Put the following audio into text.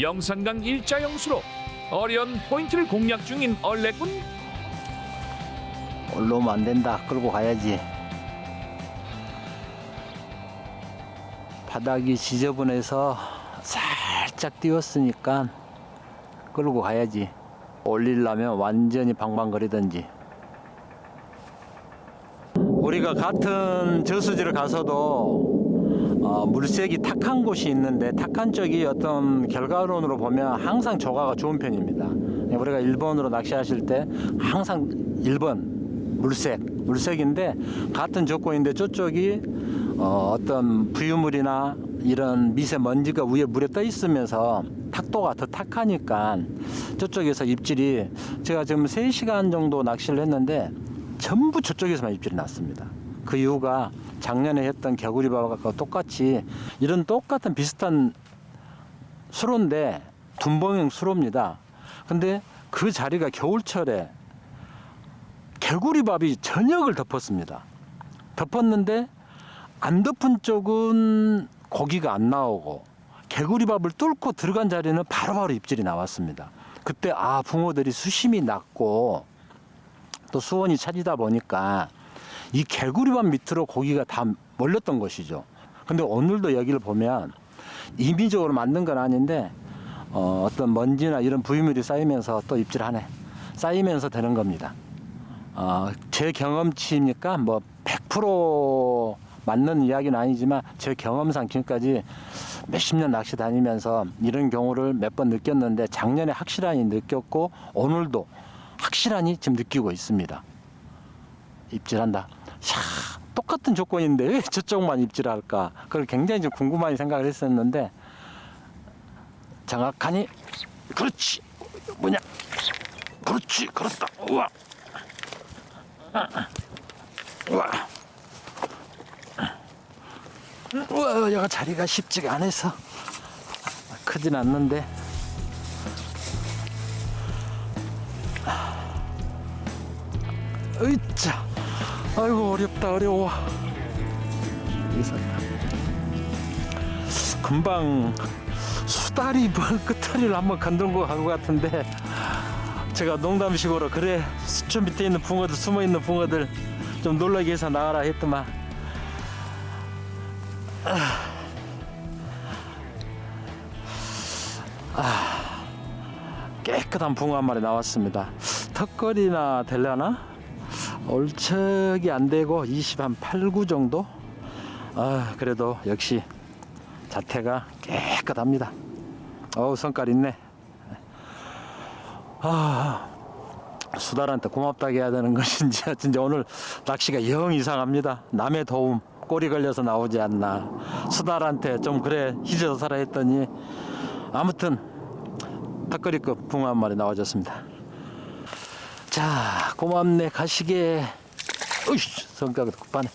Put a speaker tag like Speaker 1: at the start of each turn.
Speaker 1: 영산강 일자 영수로 어려운 포인트를 공략 중인 얼레군
Speaker 2: 올라오면 안 된다. 끌고 가야지. 바닥이 지저분해서 살짝 띄웠으니까 끌고 가야지. 올리려면 완전히 방방거리든지. 우리가 같은 저수지를 가서도 어, 물색이 탁한 곳이 있는데 탁한 쪽이 어떤 결과론으로 보면 항상 조과가 좋은 편입니다. 우리가 일본으로 낚시하실 때 항상 1번 물색, 물색인데 같은 조건인데 저쪽이 어, 어떤 부유물이나 이런 미세 먼지가 위에 물에 떠 있으면서 탁도가 더 탁하니까 저쪽에서 입질이 제가 지금 3시간 정도 낚시를 했는데 전부 저쪽에서만 입질이 났습니다. 그 이유가 작년에 했던 개구리 밥과 똑같이 이런 똑같은 비슷한 수로인데 둔봉형 수로입니다. 근데 그 자리가 겨울철에 개구리 밥이 전역을 덮었습니다. 덮었는데 안 덮은 쪽은 고기가 안 나오고 개구리 밥을 뚫고 들어간 자리는 바로바로 입질이 나왔습니다. 그때 아 붕어들이 수심이 낮고 또 수온이 차지다 보니까 이 개구리밥 밑으로 고기가 다 몰렸던 것이죠. 근데 오늘도 여기를 보면 임의적으로 만든 건 아닌데 어, 어떤 먼지나 이런 부유물이 쌓이면서 또 입질하네. 쌓이면서 되는 겁니다. 어, 제 경험치입니까? 뭐 100% 맞는 이야기는 아니지만 제 경험상 지금까지 몇십 년 낚시 다니면서 이런 경우를 몇 번 느꼈는데 작년에 확실하니 느꼈고 오늘도 확실하니 지금 느끼고 있습니다. 입질한다. 샤, 똑같은 조건인데 왜 저쪽만 입질할까? 그걸 굉장히 좀 궁금하게 생각을 했었는데 정확하니 그렇지. 뭐냐? 그렇지. 그렇다. 우와. 우와. 우와 여가 자리가 쉽지가 않아서 크진 않는데. 으이짜 아이고 어렵다 어려워 금방 수다리 벌 끝다리를 한번 건든 것 같은데 제가 농담식으로 그래 수초 밑에 있는 붕어들 숨어 있는 붕어들 좀 놀라게 해서 나가라 했더만 아, 깨끗한 붕어 한 마리 나왔습니다. 턱걸이나 될려나? 올척이 안 되고 20 한 8, 9 정도? 아, 그래도 역시 자태가 깨끗합니다. 어우, 성깔 있네. 아, 수달한테 고맙다고 해야 되는 것인지 진짜 오늘 낚시가 영 이상합니다. 남의 도움 꼬리 걸려서 나오지 않나. 수달한테 좀 그래 희져서 살아 했더니 아무튼 닭거리급 붕어 한 마리 나와줬습니다. 자, 고맙네 가시게. 으이씨, 성격이 급하네.